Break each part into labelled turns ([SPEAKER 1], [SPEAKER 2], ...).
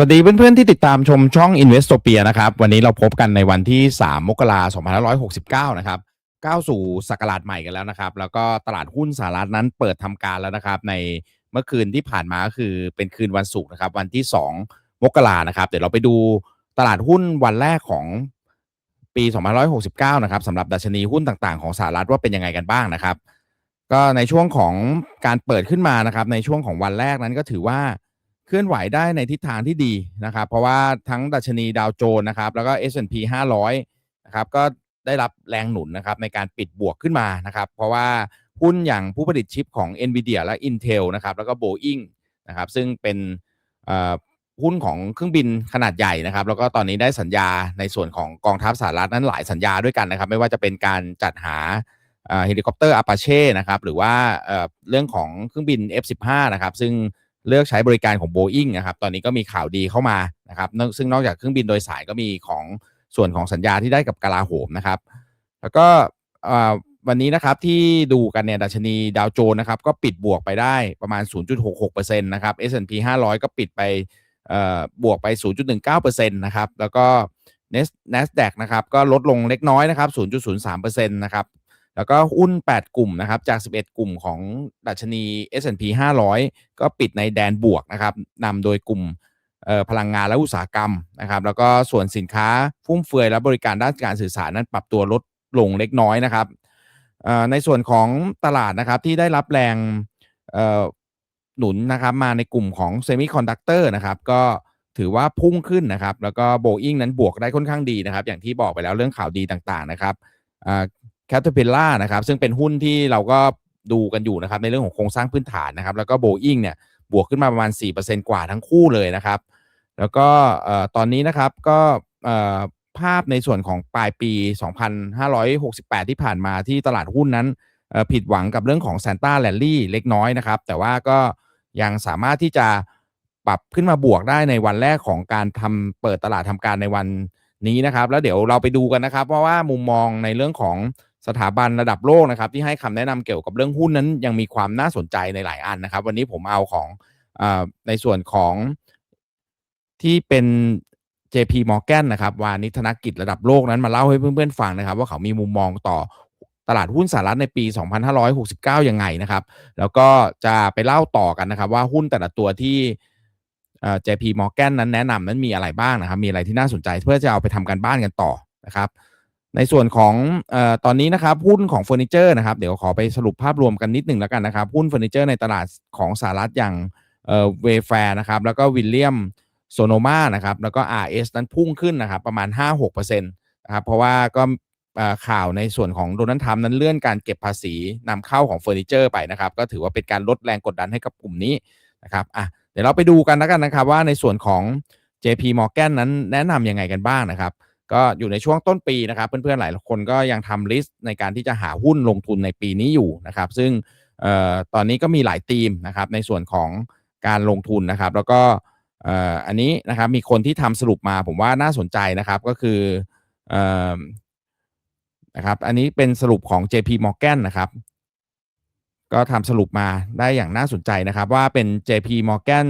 [SPEAKER 1] สวัสดีเพื่อนๆที่ติดตามชมช่อง Investopia นะครับ วันนี้เราพบกันในวันที่ 3 มกราคม 2569 นะครับก้าวสู่ศักราชใหม่กันแล้วนะครับ แล้วก็ตลาดหุ้นสหรัฐนั้นเปิดทำการแล้วนะครับ ในเมื่อคืนที่ผ่านมาก็คือเป็นคืนวันศุกร์นะครับ วันที่ 2 มกรานะครับ เดี๋ยวเราไปดูตลาดหุ้นวันแรกของปี 2569 นะครับสำหรับดัชนีหุ้นต่างๆของสหรัฐว่าเป็นยังไงกันบ้างนะครับ ก็ในช่วงของการเปิดขึ้นมานะครับ ในช่วงของวันแรกนั้นก็ถือว่า เคลื่อนไหวได้ในทิศทางที่ดีนะครับ เพราะว่าทั้งดัชนีดาวโจนส์นะครับแล้วก็ S&P 500นะครับก็ได้รับแรงหนุนนะครับในการปิดบวกขึ้นมานะครับเพราะว่าหุ้นอย่างผู้ผลิตชิปของ NVIDIA และ Intel นะครับแล้วก็ Boeing นะครับซึ่งเป็นหุ้นของเครื่องบินขนาดใหญ่นะครับ แล้วก็ตอนนี้ได้สัญญาในส่วนของกองทัพสหรัฐนั้นหลายสัญญาด้วยกันนะครับ ไม่ว่าจะเป็นการจัดหาเฮลิคอปเตอร์ Apache นะครับหรือว่าเอ่อเรื่องของเครื่องบิน F15 นะครับซึ่ง เลือกใช้บริการของ Boeing นะครับ ตอนนี้ก็มีข่าวดีเข้ามานะครับ ซึ่งนอกจากเครื่องบินโดยสารก็มีของส่วนของสัญญาที่ได้กับกลาโหมนะครับ แล้วก็วันนี้นะครับที่ดูกันเนี่ยดัชนีดาวโจนส์นะครับก็ปิดบวกไปได้ประมาณ 0.66%นะครับ S&P 500 ก็ปิดไปบวกไป 0.19%นะครับ แล้วก็ NASDAQ นะครับก็ลดลงเล็กน้อยนะครับ 0.03%นะครับ แล้วก็หุ้น 8 กลุ่มนะครับจาก 11 กลุ่มของดัชนี S&P 500 ก็ปิดในแดนบวกนะครับนำโดยกลุ่มพลังงานและอุตสาหกรรมนะครับ แล้วก็ส่วนสินค้าฟุ่มเฟือยและบริการด้านการสื่อสารนั้นปรับตัวลดลงเล็กน้อยนะครับในส่วนของตลาดนะครับที่ได้รับแรงหนุนนะครับมาในกลุ่มของเซมิคอนดักเตอร์นะครับก็ถือว่าพุ่งขึ้นนะครับ แล้วก็โบอิงนั้นบวกได้ค่อนข้างดีนะครับ อย่างที่บอกไปแล้วเรื่องข่าวดีต่างๆนะครับ แคทเทอร์พิลล่านะครับซึ่งเป็นหุ้นที่เราก็ดูกันอยู่นะครับในเรื่องของโครงสร้างพื้นฐานนะครับ แล้วก็โบอิงเนี่ยบวกขึ้นมาประมาณ 4%กว่าทั้งคู่เลยนะครับ แล้วก็ตอนนี้นะครับก็ภาพในส่วนของปลายปี 2568 ที่ผ่านมาที่ตลาดหุ้นนั้นผิดหวังกับเรื่องของ Santa Rally เล็กน้อยนะครับ แต่ว่าก็ยังสามารถที่จะปรับขึ้นมาบวกได้ในวันแรกของการทำเปิดตลาดทำการในวันนี้นะครับ แล้วเดี๋ยวเราไปดูกันนะครับ เพราะว่ามุมมองในเรื่องของ สถาบันระดับโลกนะครับ ที่ให้คำแนะนำเกี่ยวกับเรื่องหุ้นนั้น ยังมีความน่าสนใจในหลายอันนะครับ วันนี้ผมเอาของอในส่วนของที่เป็น JP Morgan นะครับวานิธนกิจระดับโลกนั้นมาเล่าให้เพื่อนๆฟังนะครับ ว่าเขามีมุมมองต่อตลาดหุ้นสหรัฐในปี 2569 ยังไงนะครับ แล้วก็จะไปเล่าต่อกันนะครับ ว่าหุ้นแต่ละตัวที่ JP Morgan นั้นแนะนำนั้นมีอะไรบ้างนะครับ มีอะไรที่น่าสนใจเพื่อจะเอาไปทำการบ้านกันต่อนะครับ ในส่วนของอตอนนี้นะครับหุ้นของเฟอร์นิเจอร์นะครับ เดี๋ยวขอไปสรุปภาพรวมกันนิดหนึ่งแล้วกันนะครับ หุ้นเฟอร์นิเจอร์ในตลาดของสหรัฐอย่างเวแฟร์นะครับ แล้วก็วิลเลียมโซโนมานะครับ แล้วก็ RS นั้นพุ่งขึ้นนะครับ ประมาณ 5-6%นะครับ เพราะว่าก็ข่าวในส่วนของโดนัลด์ทรัมป์นั้นเลื่อนการเก็บภาษีนำเข้าของเฟอร์นิเจอร์ไปนะครับ ก็ถือว่าเป็นการลดแรงกดดันให้กับกลุ่มนี้นะครับอะเดี๋ยวเราไปดูกันแล้วกันนะครับว่าในส่วนของ JP Morgan นั้นแนะนำยังไงกันบ้างนะครับ ก็อยู่ในช่วงต้นปีนะครับเพื่อนๆหลายคนก็ยังทำลิสต์ในการที่จะหาหุ้นลงทุนในปีนี้อยู่นะครับซึ่งออตอนนี้ก็มีหลายธีมนะครับในส่วนของการลงทุนนะครับ แล้วก็อันนี้นะครับมีคนที่ทำสรุปมาผมว่าน่าสนใจนะครับก็คือนะครับอันนี้เป็นสรุปของ JP Morgan นะครับก็ทำสรุปมาได้อย่างน่าสนใจนะครับ ว่าเป็น JP Morgan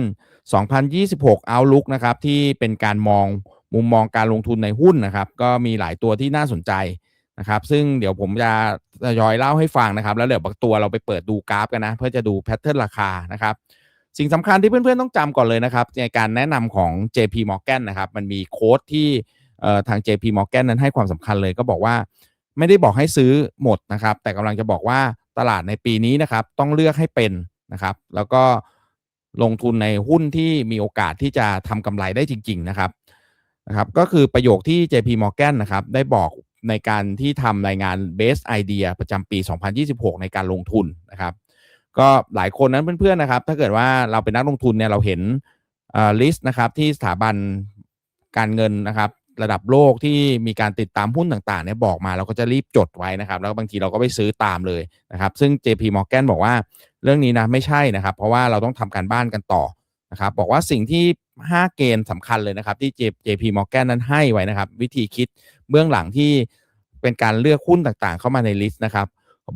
[SPEAKER 1] 2026 Outlook นะครับที่เป็นการมอง มุมมองการลงทุนในหุ้นนะครับ ก็มีหลายตัวที่น่าสนใจนะครับ ซึ่งเดี๋ยวผมจะทยอยเล่าให้ฟังนะครับ แล้วเดี๋ยวบางตัวเราไปเปิดดูกราฟกันนะ เพื่อจะดูแพทเทิร์นราคานะครับ สิ่งสำคัญที่เพื่อนๆต้องจำก่อนเลยนะครับ ในการแนะนำของ JP Morgan นะครับ มันมีโค้ดที่ทาง JP Morgan นั้นให้ความสำคัญเลยก็บอกว่า ไม่ได้บอกให้ซื้อหมดนะครับ แต่กำลังจะบอกว่าตลาดในปีนี้นะครับ ต้องเลือกให้เป็นนะครับ แล้วก็ลงทุนในหุ้นที่มีโอกาสที่จะทำกำไรได้จริง ๆ นะครับ นะครับก็คือประโยคที่ JP Morgan นะครับได้บอกในการที่ทำรายงาน Best Idea ประจำปี 2026 ในการลงทุนนะครับ ก็หลายคนนั้นเพื่อนๆนะครับ ถ้าเกิดว่าเราเป็นนักลงทุนเนี่ยเราเห็นลิสต์นะครับที่สถาบันการเงินนะครับระดับโลกที่มีการติดตามหุ้นต่างๆเนี่ยบอกมาเราก็จะรีบจดไว้นะครับ แล้วบางทีเราก็ไปซื้อตามเลยนะครับ ซึ่ง JP Morgan บอกว่าเรื่องนี้นะไม่ใช่นะครับ เพราะว่าเราต้องทำการบ้านกันต่อ นะครับบอกว่าสิ่งที่ 5 เกณฑ์สำคัญเลยนะครับ ที่ JP Morgan นั้นให้ไว้นะครับ วิธีคิดเบื้องหลังที่เป็นการเลือกหุ้นต่างๆ เข้ามาในลิสต์นะครับ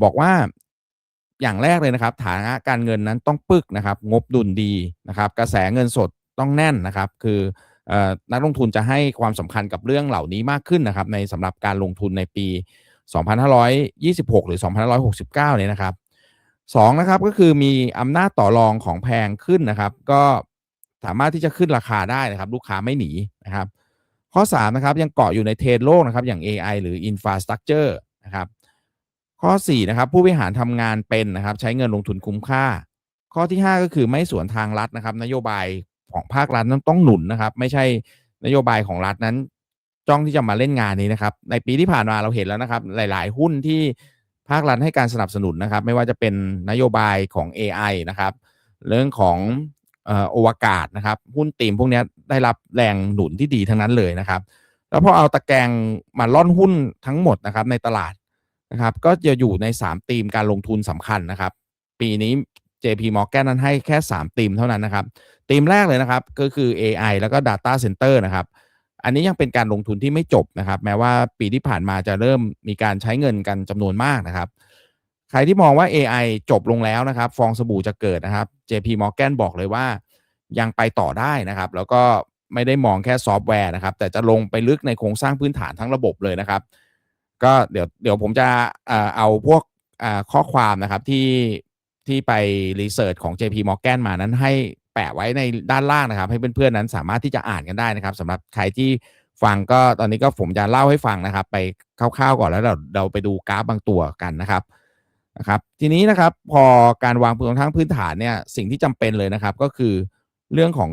[SPEAKER 1] บอกว่าอย่างแรกเลยนะครับ ฐานะการเงินนั้นต้องปึกนะครับ งบดุลดีนะครับ กระแสเงินสดต้องแน่นนะครับ คืออนักลงทุนจะให้ความสำคัญกับเรื่องเหล่านี้มากขึ้นนะครับ ในสำหรับการลงทุนในปี 2526 หรือ 2569 เนี่ยนะครับ สองนะครับก็คือมีอำนาจต่อรองของแพงขึ้นนะครับ ก็สามารถที่จะขึ้นราคาได้นะครับ ลูกค้าไม่หนีนะครับ ข้อ3นะครับยังเกาะอยู่ในเทรนโลกนะครับอย่าง AI หรือ Infrastructure นะครับข้อ4นะครับผู้บริหารทำงานเป็นนะครับ ใช้เงินลงทุนคุ้มค่า ข้อที่ 5 ก็คือไม่สวนทางรัฐนะครับ นโยบายของภาครัฐนั้นต้องหนุนนะครับ ไม่ใช่นโยบายของรัฐนั้น จ้องที่จะมาเล่นงานนี้นะครับ ในปีที่ผ่านมาเราเห็นแล้วนะครับ หลาย ๆ หุ้นที่ ภาครัฐให้การสนับสนุนนะครับ ไม่ว่าจะเป็นนโยบายของ AI นะครับ เรื่องของเอ่ออวกาศนะครับหุ้นตีมพวกนี้ได้รับแรงหนุนที่ดีทั้งนั้นเลยนะครับ แล้วพอเอาตะแกรงมาล่อนหุ้นทั้งหมดนะครับในตลาดนะครับก็จะอยู่ใน 3 ธีมการลงทุนสำคัญนะครับ ปีนี้ JP Morgan นั้นให้แค่ 3 ธีมเท่านั้นนะครับธีมแรกเลยนะครับก็คือ AI แล้วก็ Data Center นะครับ อันนี้ยังเป็นการลงทุนที่ไม่จบนะครับ แม้ว่าปีที่ผ่านมาจะเริ่มมีการใช้เงินกันจำนวนมากนะครับ ใครที่มองว่า AI จบลงแล้วนะครับ ฟองสบู่จะเกิดนะครับ JP Morgan บอกเลยว่ายังไปต่อได้นะครับ แล้วก็ไม่ได้มองแค่ซอฟต์แวร์นะครับ แต่จะลงไปลึกในโครงสร้างพื้นฐานทั้งระบบเลยนะครับ ก็เดี๋ยวเดี๋ยวผมจะเอาพวกข้อความนะครับที่ที่ไปรีเสิร์ชของ JP Morgan มานั้นให้ แปะไว้ในด้านล่างนะครับ ให้เพื่อนๆนั้นสามารถที่จะอ่านกันได้นะครับสำหรับใครที่ฟังก็ตอนนี้ก็ผมจะเล่าให้ฟังนะครับ ไปคร่าวๆก่อนแล้วเราเราไปดูกราฟบางตัวกันนะครับนะครับ ทีนี้นะครับพอการวางพื้นทางพื้นฐานเนี่ยสิ่งที่จำเป็นเลยนะครับ ก็คือเรื่องของ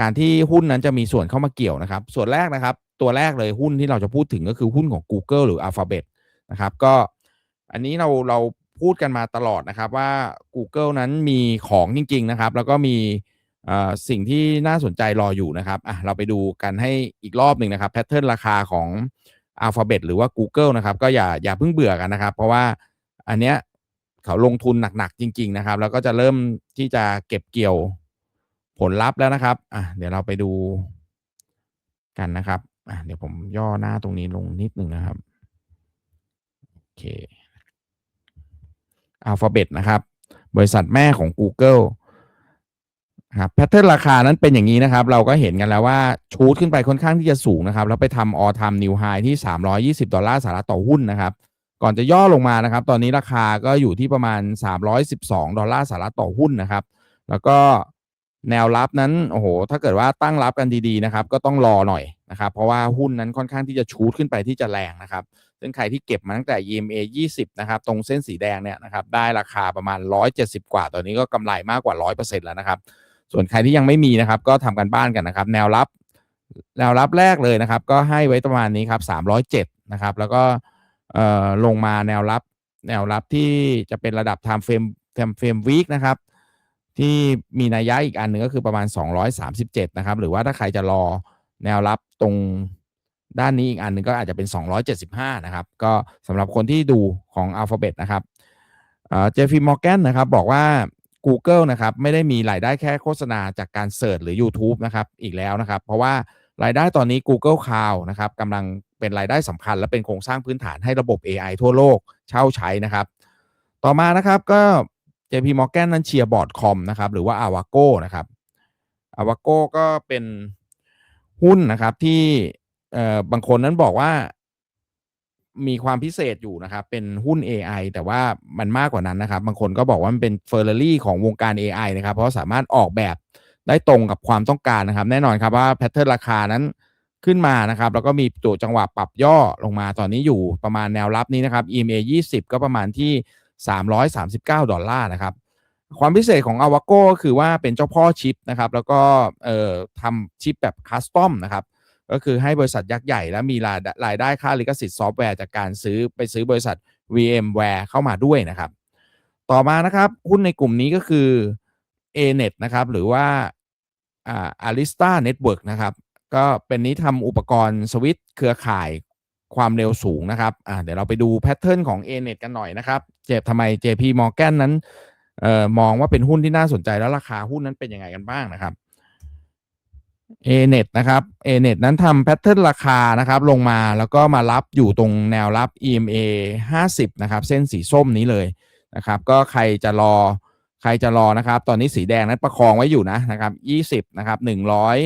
[SPEAKER 1] การที่หุ้นนั้นจะมีส่วนเข้ามาเกี่ยวนะครับ ส่วนแรกนะครับ ตัวแรกเลยหุ้นที่เราจะพูดถึงก็คือหุ้นของ Google หรือ Alphabet นะครับ ก็อันนี้เราเรา พูดกันมาตลอดนะครับว่า Google นั้นมีของจริง ๆ นะครับ แล้วก็มีสิ่งที่น่าสนใจรออยู่นะครับอะเราไปดูกันให้อีกรอบหนึ่งนะครับแพทเทิร์นราคาของ Alphabet หรือว่า Google นะครับ ก็อย่าอย่าเพิ่งเบื่อกันนะครับ เพราะว่าอันเนี้ยเขาลงทุนหนักๆจริง ๆ นะครับ แล้วก็จะเริ่มที่จะเก็บเกี่ยวผลลัพธ์แล้วนะครับอะเดี๋ยวเราไปดูกันนะครับอะเดี๋ยวผมย่อหน้าตรงนี้ลงนิดหนึ่งนะครับโอเค Alphabet นะครับ บริษัทแม่ของ Google ครับแพทเทิร์นราคานั้นเป็นอย่างนี้นะครับ เราก็เห็นกันแล้วว่าชูดขึ้นไปค่อนข้างที่จะสูงนะครับ แล้วไปทำ all time new high ที่ 320 ดอลลาร์สหรัฐต่อหุ้นนะครับ ก่อนจะย่อลงมานะครับ ตอนนี้ราคาก็อยู่ที่ประมาณ 312 ดอลลาร์สหรัฐต่อหุ้นนะครับ แล้วก็แนวรับนั้นโอ้โหถ้าเกิดว่าตั้งรับกันดีๆนะครับ ก็ต้องรอหน่อยนะครับ เพราะว่าหุ้นนั้นค่อนข้างที่จะชูดขึ้นไปที่จะแรงนะครับ ซึ่งใครที่เก็บมาตั้งแต่ EMA 20 นะครับ ตรงเส้นสีแดงเนี่ยนะครับได้ราคาประมาณ 170 กว่า ตอนนี้ก็กำไรมากกว่า 100%แล้วนะครับ ส่วนใครที่ยังไม่มีนะครับ ก็ทำกันบ้านกันนะครับ แนวรับแนวรับแรกเลยนะครับ ก็ให้ไว้ประมาณนี้ครับ 307 นะครับ แล้วก็ลงมาแนวรับแนวรับที่จะเป็นระดับ time frame time frame week นะครับ ที่มีนัยยะอีกอันหนึ่งก็คือประมาณ 237 นะครับ หรือว่าถ้าใครจะรอแนวรับตรง ด้านนี้อีกอันหนึ่งก็อาจจะเป็น 275 นะครับ ก็สำหรับคนที่ดูของ Alphabet นะครับเจฟฟี่มอร์แกนนะครับบอกว่า Google นะครับไม่ได้มีรายได้แค่โฆษณาจากการเสิร์ชหรือ YouTube นะครับอีกแล้วนะครับ เพราะว่ารายได้ตอนนี้ Google Cloud นะครับกำลังเป็นรายได้สำคัญ และเป็นโครงสร้างพื้นฐานให้ระบบ AI ทั่วโลกเช่าใช้นะครับ ต่อมานะครับก็ JP Morgan นั้นเชียร์บอร์ดคอมนะครับหรือว่า Avago นะครับ Avago ก็เป็นหุ้นนะครับที่ เอ่อบางคนนั้นบอกว่ามีความพิเศษอยู่นะครับ เป็นหุ้น AI แต่ว่ามันมากกว่านั้นนะครับ บางคนก็บอกว่ามันเป็นเฟอร์รารี่ของวงการ AI นะครับ เพราะสามารถออกแบบได้ตรงกับความต้องการนะครับ แน่นอนครับว่าแพทเทิร์นราคานั้นขึ้นมานะครับ แล้วก็มีตัวจังหวะปรับย่อลงมาตอนนี้อยู่ประมาณแนวรับนี้นะครับ EMA 20 ก็ประมาณที่ 339 ดอลลาร์นะครับ ความพิเศษของ a v a g o ก็คือว่าเป็นเจ้าพ่อชิปนะครับ แล้วก็เอ่อทำชิปแบบคัสตอมนะครับ ก็คือให้บริษัทยักษ์ใหญ่และมีรายรายได้ค่าลิขสิทธิ์ซอฟต์แวร์จากการซื้อไปซื้อบริษัท VMware เข้ามาด้วยนะครับ ต่อมานะครับ หุ้นในกลุ่มนี้ก็คือ ANET นะครับ หรือว่าอ่า Arista Network นะครับ ก็เป็นนี้ทำอุปกรณ์สวิตช์เครือข่ายความเร็วสูงนะครับอ่าเดี๋ยวเราไปดูแพทเทิร์นของ ANET กันหน่อยนะครับ เจ็บทำไม JP Morgan นั้นเอ่อมองว่าเป็นหุ้นที่น่าสนใจแล้วราคาหุ้นนั้นเป็นยังไงกันบ้างนะครับ ANET นะครับ ANET นั้นทำแพทเทิร์นราคานะครับลงมาแล้วก็มารับอยู่ตรงแนวรับ EMA 50 นะครับ เส้นสีส้มนี้เลยนะครับ ก็ใครจะรอใครจะรอนะครับ ตอนนี้สีแดงนั้นประคองไว้อยู่นะนะครับยี่สิบนะครับหนึ่งร้อย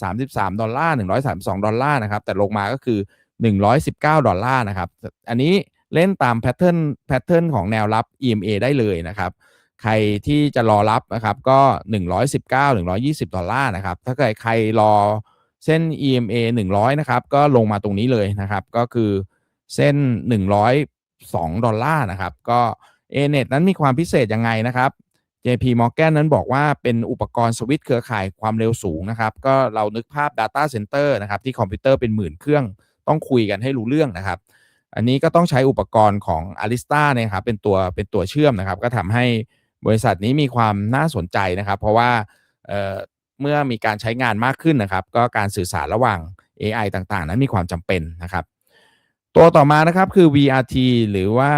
[SPEAKER 1] สามสิบสามดอลลาร์หนึ่งร้อยสามสองดอลลาร์นะครับ แต่ลงมาก็คือหนึ่งร้อยสิบเก้าดอลลาร์นะครับ อันนี้เล่นตามแพทเทิร์นแพทเทิร์นของแนวรับ EMA ได้เลยนะครับ ใครที่จะรอรับนะครับก็ 119 120 ดอลลาร์นะครับ ถ้าเกิดใครรอเส้น EMA 100 นะครับ ก็ลงมาตรงนี้เลยนะครับ ก็คือเส้น 102 ดอลลาร์นะครับ ก็ ANET นั้นมีความพิเศษยังไงนะครับ JP Morgan นั้นบอกว่าเป็นอุปกรณ์สวิตช์เครือข่ายความเร็วสูงนะครับ ก็เรานึกภาพ Data Center นะครับ ที่คอมพิวเตอร์เป็นหมื่นเครื่องต้องคุยกันให้รู้เรื่องนะครับ อันนี้ก็ต้องใช้อุปกรณ์ของ Arista เนี่ยครับเป็นตัวเป็นตัวเชื่อมนะครับ ก็ทำให้ บริษัทนี้มีความน่าสนใจนะครับ เพราะว่าเเมื่อมีการใช้งานมากขึ้นนะครับ ก็การสื่อสารระหว่าง AI ต่างๆ นั้นมีความจำเป็นนะครับ ตัวต่อมานะครับคือ VRT หรือว่า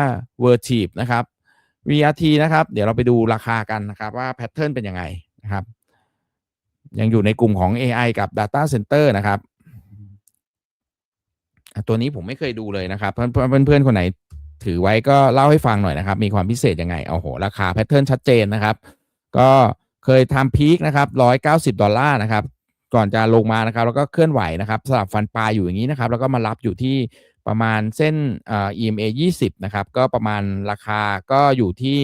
[SPEAKER 1] Vertiv นะครับ VRT นะครับ เดี๋ยวเราไปดูราคากันนะครับว่าแพทเทิร์นเป็นยังไงนะครับ ยังอยู่ในกลุ่มของ AI กับ Data Center นะครับ ตัวนี้ผมไม่เคยดูเลยนะครับ เพื่อนเพื่อนคนไหน ถือไว้ก็เล่าให้ฟังหน่อยนะครับ มีความพิเศษยังไงโอ้โห ราคาแพทเทิร์นชัดเจนนะครับ ก็เคยทำพีคนะครับร้อยเก้าสิบดอลลาร์นะครับ ก่อนจะลงมานะครับ แล้วก็เคลื่อนไหวนะครับสลับฟันปลายอยู่อย่างนี้นะครับ แล้วก็มารับอยู่ที่ประมาณเส้นเอ่อ EMA 20 นะครับ ก็ประมาณราคาก็อยู่ที่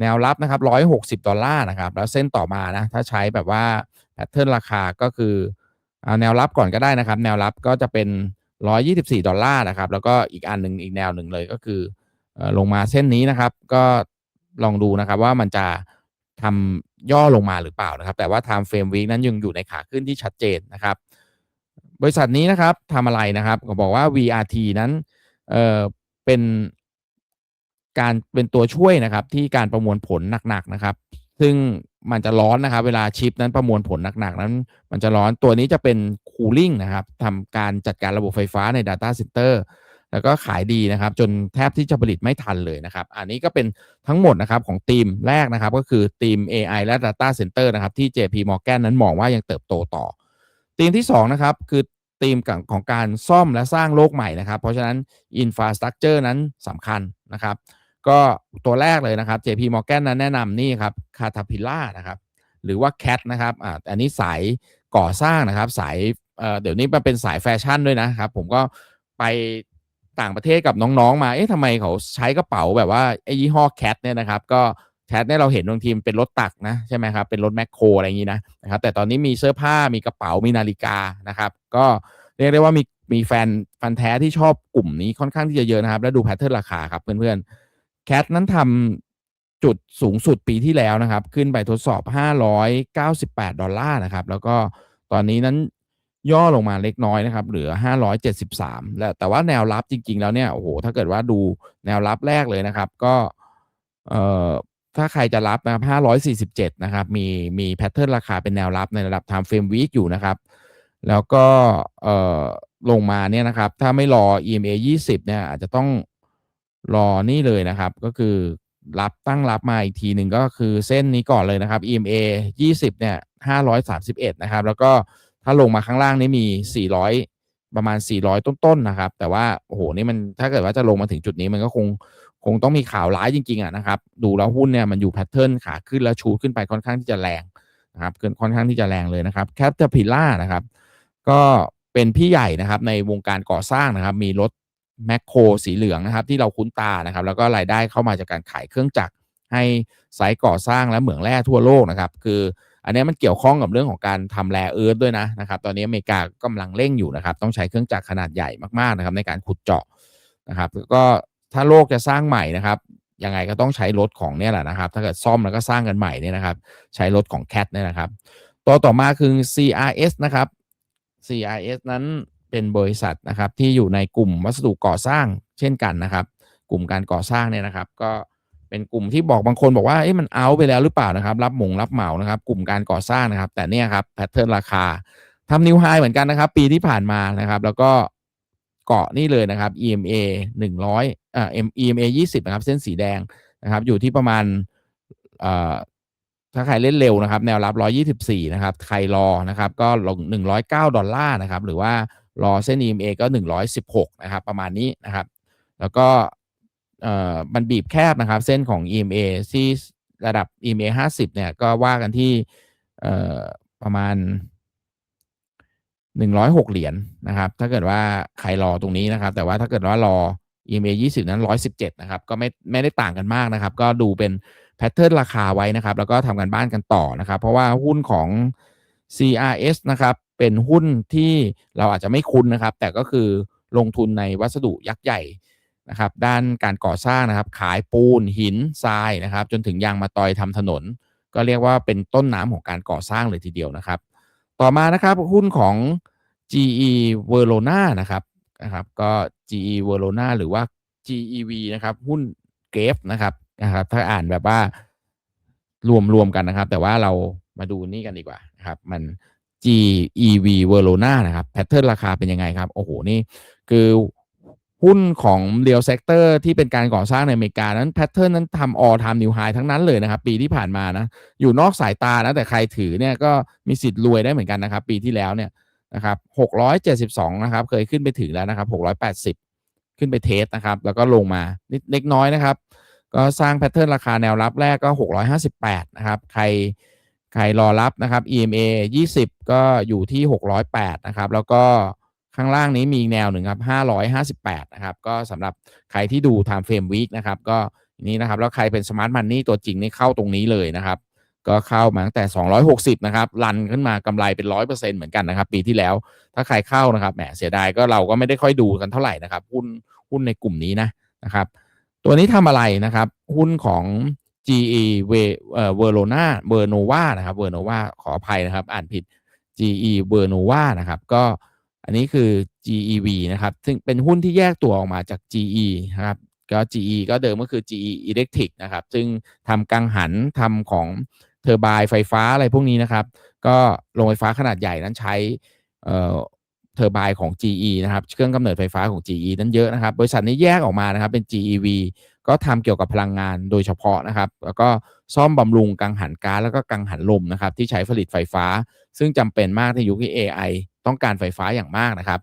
[SPEAKER 1] แนวรับนะครับ 160 ดอลลาร์นะครับ แล้วเส้นต่อมานะ ถ้าใช้แบบว่าแพทเทิร์นราคาก็คือเอาแนวรับก่อนก็ได้นะครับ แนวรับก็จะเป็น 124 ดอลลาร์นะครับ แล้วก็อีกอันหนึ่งอีกแนวหนึ่งเลยก็คือลงมาเส้นนี้นะครับ ก็ลองดูนะครับว่ามันจะทำย่อลงมาหรือเปล่านะครับ แต่ว่า time frame week นั้นยังอยู่ในขาขึ้นที่ชัดเจนนะครับ บริษัทนี้นะครับทำอะไรนะครับก็บอกว่า VRT นั้นเออเป็นการเป็นตัวช่วยนะครับที่การประมวลผลหนักๆนะครับ ซึ่งมันจะร้อนนะครับ เวลาชิปนั้นประมวลผลหนักๆนั้น มันจะร้อนตัวนี้จะเป็นคูลิ่งนะครับทำการจัดการระบบไฟฟ้าใน Data Center แล้วก็ขายดีนะครับ จนแทบที่จะผลิตไม่ทันเลยนะครับ อันนี้ก็เป็นทั้งหมดนะครับของทีมแรกนะครับ ก็คือทีม AI และ Data Center นะครับ ที่ JP Morgan นั้นมองว่ายังเติบโตต่อทีมที่2นะครับคือทีมของการซ่อมและสร้างโลกใหม่นะครับ เพราะฉะนั้น Infrastructure นั้นสำคัญนะครับ ก็ตัวแรกเลยนะครับ JP Morgan นั้นแนะนำนี่ครับ Caterpillar นะครับ หรือว่า CAT นะครับอ่าอันนี้สายก่อสร้างนะครับสายเอ่อเดี๋ยวนี้มันเป็นสายแฟชั่นด้วยนะครับ ผมก็ไปต่างประเทศกับน้องๆ มา เอ๊ะทำไมเขาใช้กระเป๋าแบบว่าไอ้ยี่ห้อ CAT เนี่ยนะครับ ก็แคทเนี่ยเราเห็นบางทีมเป็นรถตักนะใช่ไหมครับ เป็นรถแมคโครอะไรอย่างนี้นะนะครับ แต่ตอนนี้มีเสื้อผ้า มีกระเป๋า มีนาฬิกานะครับ ก็เรียกได้ว่ามีมีแฟนแฟนแท้ที่ชอบกลุ่มนี้ค่อนข้างที่จะเยอะนะครับ แล้วดูแพทเทิร์นราคาครับเพื่อนๆ แคทนั้นทำจุดสูงสุดปีที่แล้วนะครับ ขึ้นไปทดสอบ 598 ดอลลาร์นะครับ แล้วก็ตอนนี้นั้นย่อลงมาเล็กน้อยนะครับ เหลือ 573 แล้วแต่ว่าแนวรับจริง ๆ แล้วเนี่ยโอ้โหถ้าเกิดว่าดูแนวรับแรกเลยนะครับ ก็เอ่อถ้าใครจะรับนะครับ 547 นะครับ มีมีแพทเทิร์นราคาเป็นแนวรับในระดับ time frame week อยู่นะครับ แล้วก็เอ่อลงมาเนี่ยนะครับ ถ้าไม่รอ EMA 20 เนี่ยอาจจะต้อง รอนี่เลยนะครับ ก็คือรับตั้งรับมาอีกทีหนึ่งก็คือเส้นนี้ก่อนเลยนะครับ EMA 20 เนี่ย 531 นะครับ แล้วก็ถ้าลงมาข้างล่างนี่มี 400 ประมาณ 400 ต้นๆนะครับ แต่ว่าโอ้โหนี่มันถ้าเกิดว่าจะลงมาถึงจุดนี้มันก็คงคงต้องมีข่าวร้ายจริงๆอะนะครับ ดูแล้วหุ้นเนี่ยมันอยู่แพทเทิร์นขาขึ้นแล้วชูขึ้นไปค่อนข้างที่จะแรงนะครับเกินค่อนข้างที่จะแรงเลยนะครับแคปเตอร์พิล่านะครับ ก็เป็นพี่ใหญ่นะครับในวงการก่อสร้างนะครับ มีรถ แมคโครสีเหลืองนะครับ ที่เราคุ้นตานะครับ แล้วก็รายได้เข้ามาจากการขายเครื่องจักรให้ไซต์ก่อสร้างและเหมืองแร่ทั่วโลกนะครับ คืออันนี้มันเกี่ยวข้องกับเรื่องของการทำแร่เอิร์ธด้วยนะนะครับ ตอนนี้อเมริกากำลังเร่งอยู่นะครับ ต้องใช้เครื่องจักรขนาดใหญ่มากๆนะครับ ในการขุดเจาะนะครับก็ถ้าโลกจะสร้างใหม่นะครับยังไงก็ต้องใช้รถของเนี่ยแหละนะครับ ถ้าเกิดซ่อมแล้วก็สร้างกันใหม่เนี่ยนะครับ ใช้รถของ CAT เนี่ยนะครับ ตัวต่อมาคือ CRS นะครับ CRS นั้น เป็นบริษัทนะครับที่อยู่ในกลุ่มวัสดุก่อสร้างเช่นกันนะครับ กลุ่มการก่อสร้างเนี่ยนะครับ ก็เป็นกลุ่มที่บอกบางคนบอกว่าเอ๊ะมันเอาไปแล้วหรือเปล่านะครับ รับหมงรับเหมานะครับ กลุ่มการก่อสร้างนะครับ แต่เนี่ยครับแพทเทิร์นราคาทำนิวไฮเหมือนกันนะครับ ปีที่ผ่านมานะครับ แล้วก็เกาะนี่เลยนะครับ EMA 100อ่า EMA 20 นะครับ เส้นสีแดงนะครับ อยู่ที่ประมาณเอ่อถ้าใครเล่นเร็วนะครับ แนวรับ 124 นะครับ ใครรอนะครับ ก็ลง 109 ดอลลาร์นะครับ หรือว่า รอเส้น EMA ก็ 116 นะครับ ประมาณนี้นะครับ แล้วก็มันบีบแคบนะครับ เส้นของ EMA ที่ระดับ EMA 50 เนี่ย ก็ว่ากันที่ประมาณ 106 เหรียญนะครับ ถ้าเกิดว่าใครรอตรงนี้นะครับ แต่ว่าถ้าเกิดว่ารอ EMA 20 นั้น 117 นะครับ ก็ไม่ไม่ได้ต่างกันมากนะครับ ก็ดูเป็นแพทเทิร์นราคาไว้นะครับ แล้วก็ทำกันบ้านกันต่อนะครับ เพราะว่าหุ้นของ CRS นะครับ เป็นหุ้นที่เราอาจจะไม่คุ้นนะครับ แต่ก็คือลงทุนในวัสดุยักษ์ใหญ่นะครับ ด้านการก่อสร้างนะครับ ขายปูนหินทรายนะครับ จนถึงยางมาตอยทำถนน ก็เรียกว่าเป็นต้นน้ำของการก่อสร้างเลยทีเดียวนะครับ ต่อมานะครับหุ้นของ GE v e r o n a นะครับนะครับ ก็ GE v e r o n a หรือว่า GEV นะครับ หุ้นเกฟนะครับนะครับ ถ้าอ่านแบบว่ารวมรวมกันนะครับ แต่ว่าเรามาดูนี่กันดีกว่านะครับ มัน GEV v e r o n a นะครับแพทเทิร์นราคาเป็นยังไงครับ โอ้โห นี่คือหุ้นของเรียลเซกเตอร์ที่เป็นการก่อสร้างในอเมริกา นั้นแพทเทิร์นนั้นทำออทำนิวไฮทั้งนั้นเลยนะครับ ปีที่ผ่านมานะ อยู่นอกสายตานะ แต่ใครถือเนี่ยก็มีสิทธิ์รวยได้เหมือนกันนะครับ ปีที่แล้วเนี่ยนะครับ672นะครับ เคยขึ้นไปถึงแล้วนะครับ680ขึ้นไปเทสนะครับ แล้วก็ลงมานิดเล็กน้อยนะครับ ก็สร้างแพทเทิร์นราคาแนวรับแรกก็658นะครับ ใคร ใครรอรับนะครับ EMA 20 ก็อยู่ที่ 608 นะครับ แล้วก็ข้างล่างนี้มีแนวหนึ่งครับ 558 นะครับ ก็สำหรับใครที่ดู time frame week นะครับ ก็นี้นะครับ แล้วใครเป็น smart money ตัวจริงนี่เข้าตรงนี้เลยนะครับ ก็เข้ามาตั้งแต่ 260 นะครับรันขึ้นมากำไรเป็น 100%เหมือนกันนะครับ ปีที่แล้ว ถ้าใครเข้านะครับ แหม เสียดายก็เราก็ไม่ได้ค่อยดูกันเท่าไหร่นะครับ หุ้นหุ้นในกลุ่มนี้นะนะครับ ตัวนี้ทำอะไรนะครับ หุ้นของ GE เวเอ่อเวอร์โลนาเวอร์โนวานะครับเวอร์โนวาขออภัยนะครับ อ่านผิด GE เวอร์โนวานะครับ ก็อันนี้คือ GEV นะครับ ซึ่งเป็นหุ้นที่แยกตัวออกมาจาก GE นะครับ ก็ GE ก็เดิมก็คือ GE Electric นะครับ ซึ่งทำกังหันทำของเทอร์ไบน์ไฟฟ้าอะไรพวกนี้นะครับ ก็โรงไฟฟ้าขนาดใหญ่นั้นใช้เอ่อเทอร์ไบน์ของ GE นะครับ เครื่องกำเนิดไฟฟ้าของ GE นั้นเยอะนะครับ บริษัทนี้แยกออกมานะครับเป็น GEV ก็ทำเกี่ยวกับพลังงานโดยเฉพาะนะครับ แล้วก็ซ่อมบำรุงกังหันก๊าซแล้วก็กังหันลมนะครับ ที่ใช้ผลิตไฟฟ้า ซึ่งจำเป็นมากในยุคที่ AI ต้องการไฟฟ้าอย่างมากนะครับ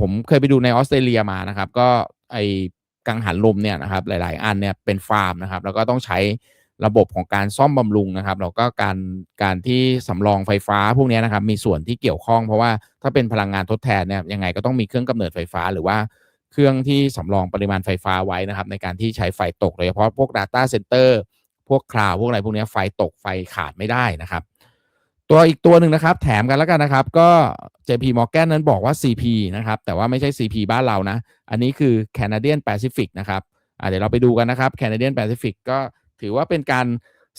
[SPEAKER 1] ผมเคยไปดูในออสเตรเลียมานะครับ ก็ไอกังหันลมเนี่ยนะครับหลาย ๆ อันเนี่ยเป็นฟาร์มนะครับ แล้วก็ต้องใช้ระบบของการซ่อมบำรุงนะครับแล้วก็การการที่สำรองไฟฟ้าพวกนี้นะครับ มีส่วนที่เกี่ยวข้องเพราะว่าถ้าเป็นพลังงานทดแทนเนี่ยยังไงก็ต้องมีเครื่องกำเนิดไฟฟ้าหรือว่า เครื่องที่สำรองปริมาณไฟฟ้าไว้นะครับ ในการที่ใช้ไฟตกโดยเฉพาะพวก Data Center พวกคลาวพวกอะไรพวกนี้ไฟตกไฟขาดไม่ได้นะครับ ตัวอีกตัวหนึ่งนะครับ แถมกันแล้วกันนะครับ ก็ JP Morgan นั้นบอกว่า CP นะครับ แต่ว่าไม่ใช่ CP บ้านเรานะ อันนี้คือ Canadian Pacific นะครับเดี๋ยวเราไปดูกันนะครับ Canadian Pacific ก็ถือว่าเป็นการ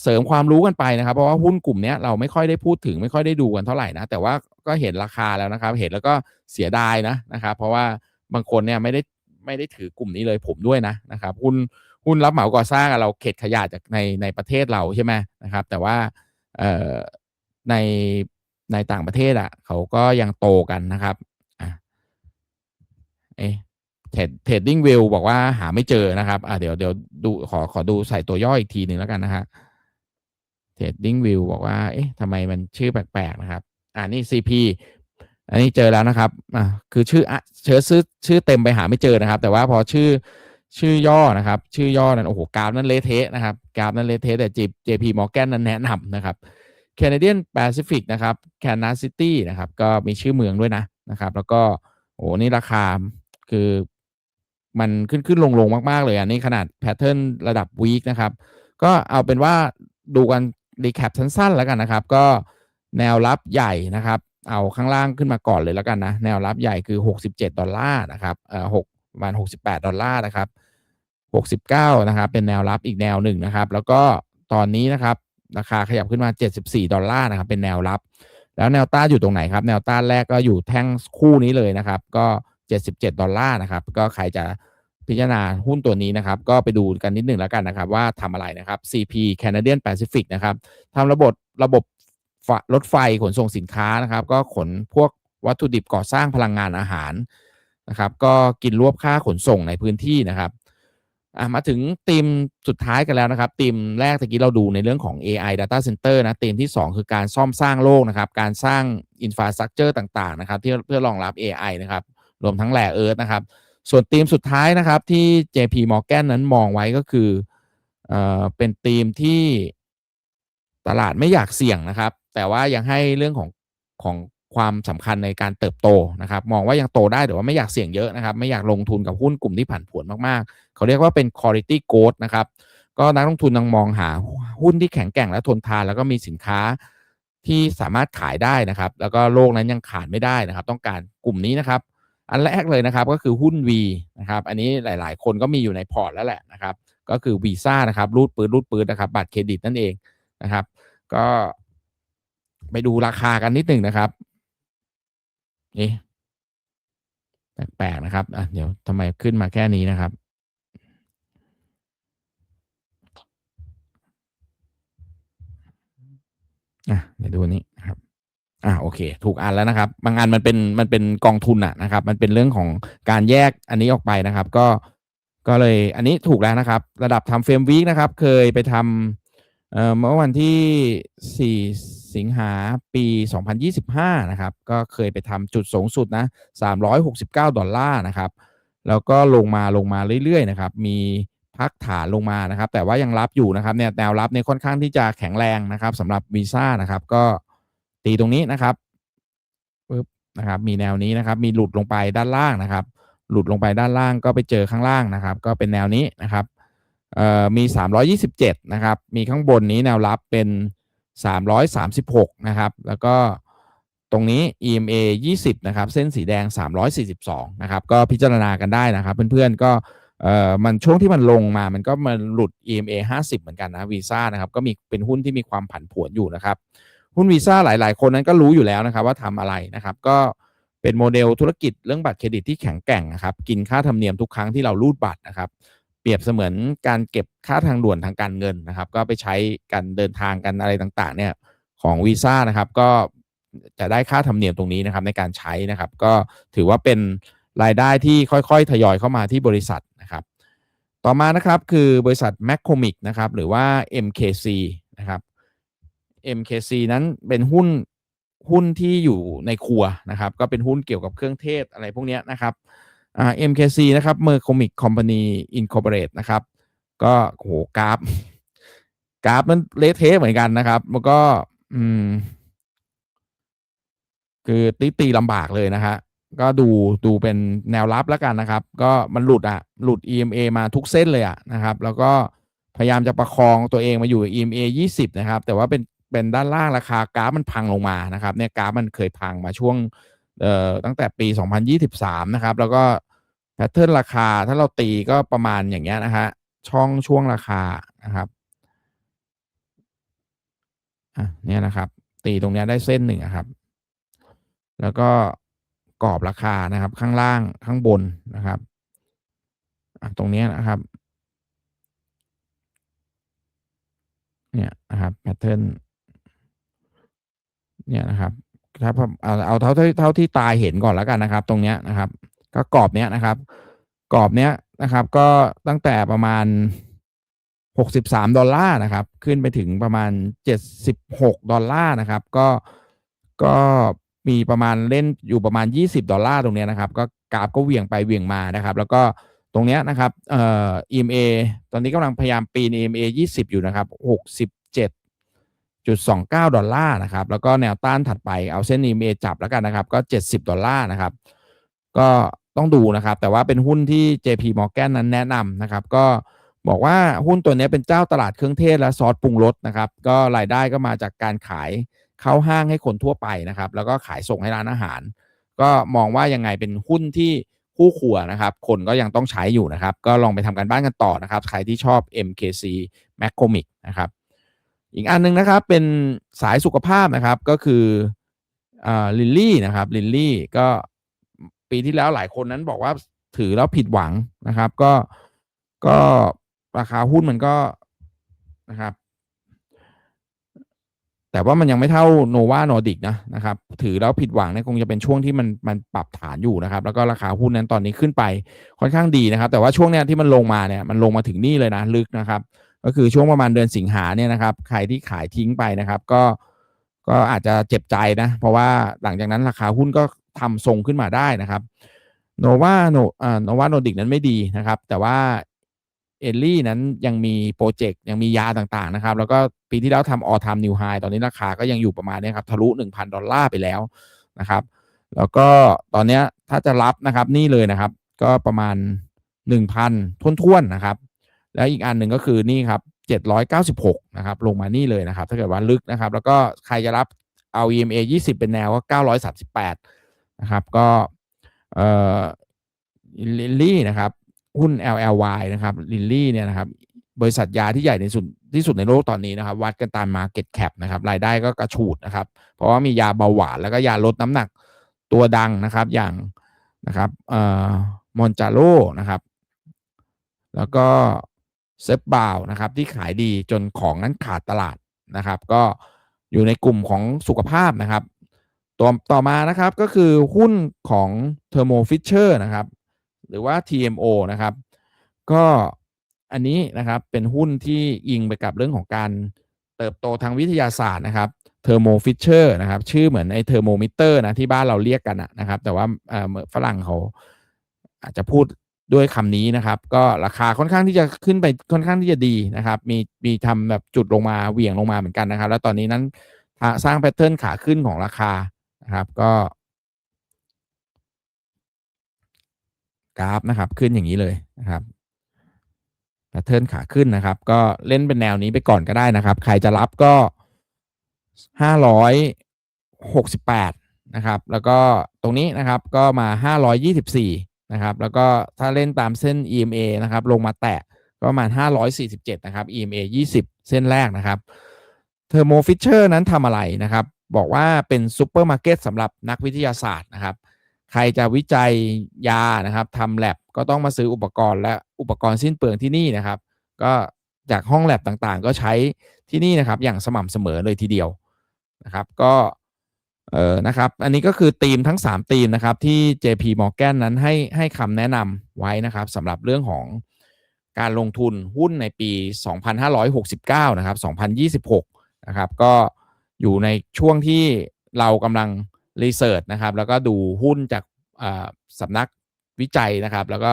[SPEAKER 1] เสริมความรู้กันไปนะครับ เพราะว่าหุ้นกลุ่มนี้เราไม่ค่อยได้พูดถึงไม่ค่อยได้ดูกันเท่าไหร่นะ แต่ว่าก็เห็นราคาแล้วนะครับ เห็นแล้วก็เสียดายนะนะครับ เพราะว่า บางคนเนี่ยไม่ได้ไม่ได้ถือกลุ่มนี้เลยผมด้วยนะนะครับหุ้นหุ้นรับเหมาก่อสร้างเราเข็ดขยะจากในในประเทศเราใช่ไหมนะครับ แต่ว่าในในต่างประเทศอะเขาก็ยังโตกันนะครับอะเอ๊เทรดเทรดดิ้งวิวบอกว่าหาไม่เจอนะครับอะเดี๋ยวเดี๋ยวดูขอขอดูใส่ตัวย่ออีกทีหนึ่งแล้วกันนะฮะเทรดดิ้งวิวบอกว่า เอ๊ะทำไมมันชื่อแปลกๆนะครับ อ่านี่ CP อันนี้เจอแล้วนะครับอ่าคือชื่อเชิญชื่อชื่อเต็มไปหาไม่เจอนะครับ แต่ว่าพอชื่อชื่อย่อนะครับ ชื่อย่อนั้นโอ้โหกราฟนั้นเละเทะนะครับกราฟนั้นเละเทะแต่ JP Morgan นั้นแนะนำนะครับ Canadian Pacific นะครับ Kansas City นะครับ ก็มีชื่อเมืองด้วยนะนะครับ แล้วก็โอ้นี่ราคาคือมันขึ้นขึ้นลงลงมาก ๆ เลยอันนี้ขนาดแพทเทิร์นระดับวีคนะครับ ก็เอาเป็นว่าดูกันรีแคปสั้น ๆ แล้วกันนะครับ ก็แนวรับใหญ่นะครับ เอาข้างล่างขึ้นมาก่อนเลยแล้วกันนะ แนวรับใหญ่คือ 67 ดอลลาร์นะครับเอ่อ6ประมาณ 68 ดอลลาร์นะครับ 69 นะครับ เป็นแนวรับอีกแนวหนึ่งนะครับ แล้วก็ตอนนี้นะครับ ราคาขยับขึ้นมา 74 ดอลลาร์นะครับ เป็นแนวรับ แล้วแนวต้านอยู่ตรงไหนครับ แนวต้านแรกก็อยู่แท่งคู่นี้เลยนะครับ ก็ 77 ดอลลาร์นะครับ ก็ใครจะพิจารณาหุ้นตัวนี้นะครับ ก็ไปดูกันนิดหนึ่งแล้วกันนะครับ ว่าทำอะไรนะครับ CP Canadian Pacific นะครับทำระบบระบบ รถไฟขนส่งสินค้านะครับ ก็ขนพวกวัตถุดิบก่อสร้างพลังงานอาหารนะครับ ก็กินรวบค่าขนส่งในพื้นที่นะครับมาถึงธีมสุดท้ายกันแล้วนะครับธีมแรกตะกี้เราดูในเรื่องของ AI Data Center นะธีมที่ 2 คือการซ่อมสร้างโลกนะครับ การสร้างอินฟราสตรักเจอร์ต่างๆนะครับที่เพื่อรองรับ AI นะครับ รวมทั้งแหล่เอิร์ธนะครับ ส่วนธีมสุดท้ายนะครับที่ JP Morgan นั้นมองไว้ก็คือเอ่อเป็นธีมที่ตลาดไม่อยากเสี่ยงนะครับ แต่ว่ายังให้เรื่องของของความสำคัญในการเติบโตนะครับ มองว่ายังโตได้แต่ว่าไม่อยากเสี่ยงเยอะนะครับ ไม่อยากลงทุนกับหุ้นกลุ่มที่ผันผวนมากๆ เขาเรียกว่าเป็น quality growth นะครับ ก็นักลงทุนยังมองหาหุ้นที่แข็งแกร่งและทนทาน แล้วก็มีสินค้าที่สามารถขายได้นะครับ แล้วก็โลกนั้นยังขาดไม่ได้นะครับ ต้องการกลุ่มนี้นะครับ อันแรกเลยนะครับก็คือหุ้น V นะครับ อันนี้หลาย ๆ คนก็มีอยู่ในพอร์ตแล้วแหละนะครับ ก็คือวีซ่านะครับรูดปืนรูดปืนนะครับ บัตรเครดิตนั่นเองนะครับ ก็ ไปดูราคากันนิดหนึ่งนะครับ นี่แปลกๆนะครับอะเดี๋ยวทำไมขึ้นมาแค่นี้นะครับอะเดี๋ยวดูนี้นะครับอ่าโอเค ถูกอันแล้วนะครับ บางอันมันเป็นมันเป็นกองทุนอะนะครับ มันเป็นเรื่องของการแยกอันนี้ออกไปนะครับ ก็ก็เลยอันนี้ถูกแล้วนะครับ ระดับทำเฟรมวีคนะครับ เคยไปทำเอ่อเมื่อวันที่4 สิงหาปี 2025 นะครับ ก็เคยไปทำจุดสูงสุดนะ 369 ดอลลาร์นะครับ แล้วก็ลงมาลงมาเรื่อยๆนะครับ มีพักฐานลงมานะครับ แต่ว่ายังรับอยู่นะครับเนี่ยแนวรับเนี่ยค่อนข้างที่จะแข็งแรงนะครับสำหรับวีซ่านะครับ ก็ตีตรงนี้นะครับปึ๊บนะครับ มีแนวนี้นะครับ มีหลุดลงไปด้านล่างนะครับ หลุดลงไปด้านล่างก็ไปเจอข้างล่างนะครับ ก็เป็นแนวนี้นะครับเอ่อมี 327 นะครับ มีข้างบนนี้แนวรับเป็น 336 นะครับ แล้วก็ตรงนี้ EMA 20 นะครับ เส้นสีแดง 342 นะครับ ก็พิจารณากันได้นะครับ เพื่อนๆ ก็เอ่อมันช่วงที่มันลงมามันก็มาหลุด EMA 50 เหมือนกันนะวีซ่านะครับ ก็มีเป็นหุ้นที่มีความผันผวนอยู่นะครับ หุ้นวีซ่าหลาย ๆ คนนั้นก็รู้อยู่แล้วนะครับ ว่าทำอะไรนะครับ ก็เป็นโมเดลธุรกิจเรื่องบัตรเครดิตที่แข็งแกร่งนะครับ กินค่าธรรมเนียมทุกครั้งที่เรารูดบัตรนะครับ เปรียบเสมือนการเก็บค่าทางด่วนทางการเงินนะครับ ก็ไปใช้การเดินทางกันอะไรต่างๆเนี่ยของวีซ่านะครับก็จะได้ค่าธรรมเนียมตรงนี้นะครับในการใช้นะครับ ก็ถือว่าเป็นรายได้ที่ค่อยๆ ทยอยเข้ามาที่บริษัทนะครับ ต่อมานะครับคือบริษัท m c c o m i c นะครับหรือว่า MKC นะครับ MKC นั้นเป็นหุ้นหุ้นที่อยู่ในครัวนะครับ ก็เป็นหุ้นเกี่ยวกับเครื่องเทศอะไรพวกนี้นะครับ อ่า MKC นะครับ Mercomic Company Incorporate นะครับ ก็โหกราฟ กราฟมันเละเทะเหมือนกันนะครับ มันก็ อืม คือตีตีลำบากเลยนะฮะก็ดูดูเป็นแนวรับแล้วกันนะครับ ก็มันหลุดอะ หลุด EMA มาทุกเส้นเลยอะนะครับ แล้วก็พยายามจะประคองตัวเองมาอยู่ EMA 20 นะครับ แต่ว่าเป็นเป็นด้านล่างราคากราฟมันพังลงมานะครับ เนี่ยกราฟมันเคยพังมาช่วง เอ่อตั้งแต่ปี 2023 นะครับ แล้วก็แพทเทิร์นราคาถ้าเราตีก็ประมาณอย่างเงี้ยนะฮะช่องช่วงราคานะครับอะเนี่ยนะครับ ตีตรงเนี้ยได้เส้นหนึ่งครับ แล้วก็กรอบราคานะครับ ข้างล่างข้างบนนะครับอะตรงนี้นะครับ เนี่ยนะครับแพทเทิร์นเนี่ยนะครับ ถ้าเอาเอาเท่าที่เท่าที่ตายเห็นก่อนแล้วกันนะครับ ตรงเนี้ยนะครับ ก็กรอบเนี้ยนะครับ กรอบเนี้ยนะครับ ก็ตั้งแต่ประมาณ63ดอลลาร์นะครับ ขึ้นไปถึงประมาณ76ดสิบหกดอลลาร์นะครับ ก็ก็มีประมาณเล่นอยู่ประมาณ20ดอลลาร์ตรงเนี้ยนะครับ ก็กราฟก็เหวี่ยงไปเหวี่ยงมานะครับ แล้วก็ตรงเนี้ยนะครับเอ่อ EMA ตอนนี้กำลังพยายามปีน EMA 20 อยู่นะครับ 67.29 ดอลลาร์นะครับ แล้วก็แนวต้านถัดไปเอาเส้น EMA จับแล้วกันนะครับ ก็ 70 ดอลลาร์นะครับ ก็ต้องดูนะครับ แต่ว่าเป็นหุ้นที่ JP Morgan นั้นแนะนำนะครับ ก็บอกว่าหุ้นตัวนี้เป็นเจ้าตลาดเครื่องเทศและซอสปรุงรสนะครับ ก็รายได้ก็มาจากการขายเข้าห้างให้คนทั่วไปนะครับ แล้วก็ขายส่งให้ร้านอาหาร ก็มองว่ายังไงเป็นหุ้นที่คู่ขัวนะครับ คนก็ยังต้องใช้อยู่นะครับ ก็ลองไปทำการบ้านกันต่อนะครับ ใครที่ชอบ MKC m c c o m i c นะครับ อีกอันนึงนะครับเป็นสายสุขภาพนะครับก็คืออ่าลิลลี่นะครับลิลลี่ก็ปีที่แล้วหลายคนนั้นบอกว่าถือแล้วผิดหวังนะครับ ก็ก็ราคาหุ้นมันก็นะครับ แต่ว่ามันยังไม่เท่าโนวาโนดิกนะนะครับ ถือแล้วผิดหวังเนี่ยคงจะเป็นช่วงที่มันมันปรับฐานอยู่นะครับ แล้วก็ราคาหุ้นนั้นตอนนี้ขึ้นไปค่อนข้างดีนะครับ แต่ว่าช่วงเนี้ยที่มันลงมาเนี่ยมันลงมาถึงนี่เลยนะลึกนะครับ ก็คือช่วงประมาณเดือนสิงหาเนี่ยนะครับ ใครที่ขายทิ้งไปนะครับ ก็ก็อาจจะเจ็บใจนะ เพราะว่าหลังจากนั้นราคาหุ้นก็ทำทรงขึ้นมาได้นะครับโนวาโนอ่าโนวาโนดิกนั้นไม่ดีนะครับ แต่ว่าเอลลี่นั้นยังมีโปรเจกต์ยังมียาต่างๆนะครับ แล้วก็ปีที่แล้วทำ all time new high ตอนนี้ราคาก็ยังอยู่ประมาณนี้ครับ ทะลุ 1,000 ดอลลาร์ไปแล้วนะครับ แล้วก็ตอนนี้ถ้าจะรับนะครับนี่เลยนะครับ ก็ประมาณ 1,000ท้วนๆนะครับ แล้วอีกอันหนึ่งก็คือนี่ครับ 796 นะครับ ลงมานี่เลยนะครับ ถ้าเกิดว่าลึกนะครับ แล้วก็ใครจะรับเอา EMA 20 เป็นแนวก็ 938 นะครับ ก็เอ่อลิลลี่นะครับ หุ้น LLY นะครับลิลลี่เนี่ยนะครับ บริษัทยาที่ใหญ่ในสุดที่สุดในโลกตอนนี้นะครับ วัดกันตาม Market Cap นะครับ รายได้ก็กระฉูดนะครับ เพราะว่ามียาเบาหวาน แล้วก็ยาลดน้ำหนักตัวดังนะครับ อย่างนะครับเอ่อมอนจาโรนะครับ แล้วก็ เซฟบาวนะครับที่ขายดีจนของนั้นขาดตลาดนะครับ ก็อยู่ในกลุ่มของสุขภาพนะครับ ตัวต่อมานะครับก็คือหุ้นของ Thermo Fisher นะครับ หรือว่า TMO นะครับ ก็อันนี้นะครับเป็นหุ้นที่อิงไปกับเรื่องของการเติบโตทางวิทยาศาสตร์นะครับ Thermo Fisher นะครับ ชื่อเหมือนไอ้เทอร์โมมิเตอร์นะที่บ้านเราเรียกกันนะครับ แต่ว่าฝรั่งเขาอาจจะพูด ด้วยคำนี้นะครับ ก็ราคาค่อนข้างที่จะขึ้นไปค่อนข้างที่จะดีนะครับ มีมีทำแบบจุดลงมาเหวี่ยงลงมาเหมือนกันนะครับ แล้วตอนนี้นั้นสร้างแพทเทิร์นขาขึ้นของราคานะครับ ก็ กราฟนะครับ ขึ้นอย่างนี้เลยนะครับแพทเทิร์นขาขึ้นนะครับ ก็เล่นเป็นแนวนี้ไปก่อนก็ได้นะครับ ใครจะรับก็ห้าร้อยหกสิบแปดนะครับ แล้วก็ตรงนี้นะครับก็มาห้าร้อยยี่สิบสี่ นะครับแล้วก็ถ้าเล่นตามเส้น EMA นะครับลงมาแตะก็ประมาณห้าร้อยสี่สิบเจ็ดนะครับ EMA ยี่สิบเส้นแรกนะครับเทอร์โมฟิชเชอร์นั้นทำอะไรนะครับ บอกว่าเป็นซูเปอร์มาร์เก็ตสำหรับนักวิทยาศาสตร์นะครับ ใครจะวิจัยยานะครับทำแลบก็ต้องมาซื้ออุปกรณ์และอุปกรณ์สิ้นเปลืองที่นี่นะครับ ก็จากห้องแลบต่างๆ ก็ใช้ที่นี่นะครับอย่างสม่ำเสมอเลยทีเดียวนะครับ ก็ เออนะครับ อันนี้ก็คือธีมทั้ง 3 ธีมนะครับที่ JP Morgan นั้นให้ให้คำแนะนำไว้นะครับสำหรับเรื่องของการลงทุนหุ้นในปี 2569 นะครับ 2026 นะครับ ก็อยู่ในช่วงที่เรากำลังรีเสิร์ชนะครับ แล้วก็ดูหุ้นจากสำนักวิจัยนะครับ แล้วก็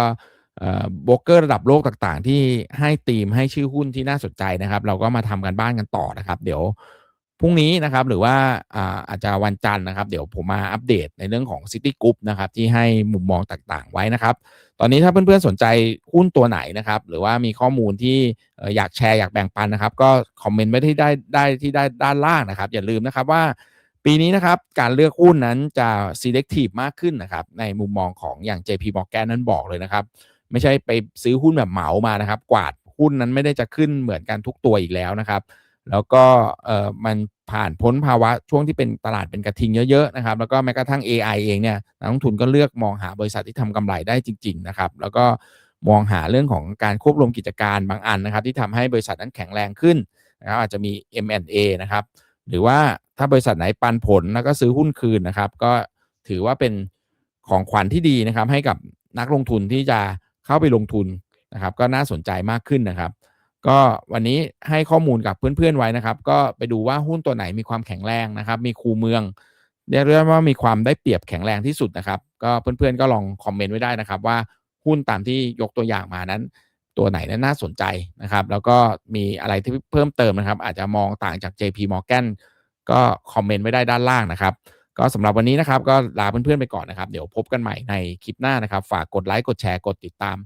[SPEAKER 1] โบรกเกอร์ระดับโลกต่างๆ ที่ให้ตีมให้ชื่อหุ้นที่น่าสนใจนะครับ เราก็มาทำกันบ้านกันต่อนะครับ เดี๋ยว พรุ่งนี้นะครับหรือว่าอาจจะวันจันทร์นะครับ เดี๋ยวผมมาอัปเดตในเรื่องของ City Group นะครับที่ให้มุมมองต่างๆไว้นะครับ ตอนนี้ถ้าเพื่อนๆสนใจหุ้นตัวไหนนะครับ หรือว่ามีข้อมูลที่อยากแชร์อยากแบ่งปันนะครับ ก็คอมเมนต์ไว้ที่ได้ได้ที่ได้ด้านล่างนะครับ อย่าลืมนะครับว่าปีนี้นะครับการเลือกหุ้นนั้นจะ selective มากขึ้นนะครับ ในมุมมองของอย่าง JP Morgan นั้นบอกเลยนะครับ ไม่ใช่ไปซื้อหุ้นแบบเหมามานะครับ กวาดหุ้นนั้นไม่ได้จะขึ้นเหมือนกันทุกตัวอีกแล้วนะครับ แล้วก็เอ่อมันผ่านพ้นภาวะช่วงที่เป็นตลาดเป็นกระทิงเยอะๆนะครับ แล้วก็แม้กระทั่ง AI เองเนี่ยนักลงทุนก็เลือกมองหาบริษัทที่ทำกำไรได้จริง ๆ นะครับ แล้วก็มองหาเรื่องของการควบรวมกิจการบางอันนะครับ ที่ทำให้บริษัทนั้นแข็งแรงขึ้นนะครับอาจจะมี M&A นะครับหรือว่าถ้าบริษัทไหนปันผลแล้วก็ซื้อหุ้นคืนนะครับ ก็ถือว่าเป็นของขวัญที่ดีนะครับ ให้กับนักลงทุนที่จะเข้าไปลงทุนนะครับ ก็น่าสนใจมากขึ้นนะครับ ก็วันนี้ให้ข้อมูลกับเพื่อนๆไว้นะครับ ก็ไปดูว่าหุ้นตัวไหนมีความแข็งแรงนะครับ มีคูเมืองเรียกได้ว่ามีความได้เปรียบแข็งแรงที่สุดนะครับ ก็เพื่อนๆก็ลองคอมเมนต์ไว้ได้นะครับ ว่าหุ้นตามที่ยกตัวอย่างมานั้น ตัวไหนนั้นน่าสนใจนะครับ แล้วก็มีอะไรที่เพิ่มเติมนะครับ อาจจะมองต่างจาก JP Morgan ก็คอมเมนต์ไว้ได้ด้านล่างนะครับ ก็สำหรับวันนี้นะครับ ก็ลาเพื่อนๆไปก่อนนะครับ เดี๋ยวพบกันใหม่ในคลิปหน้านะครับ ฝากกดไลค์กดแชร์กดติดตาม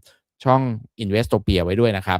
[SPEAKER 1] ช่อง Investopia ไว้ด้วยนะครับ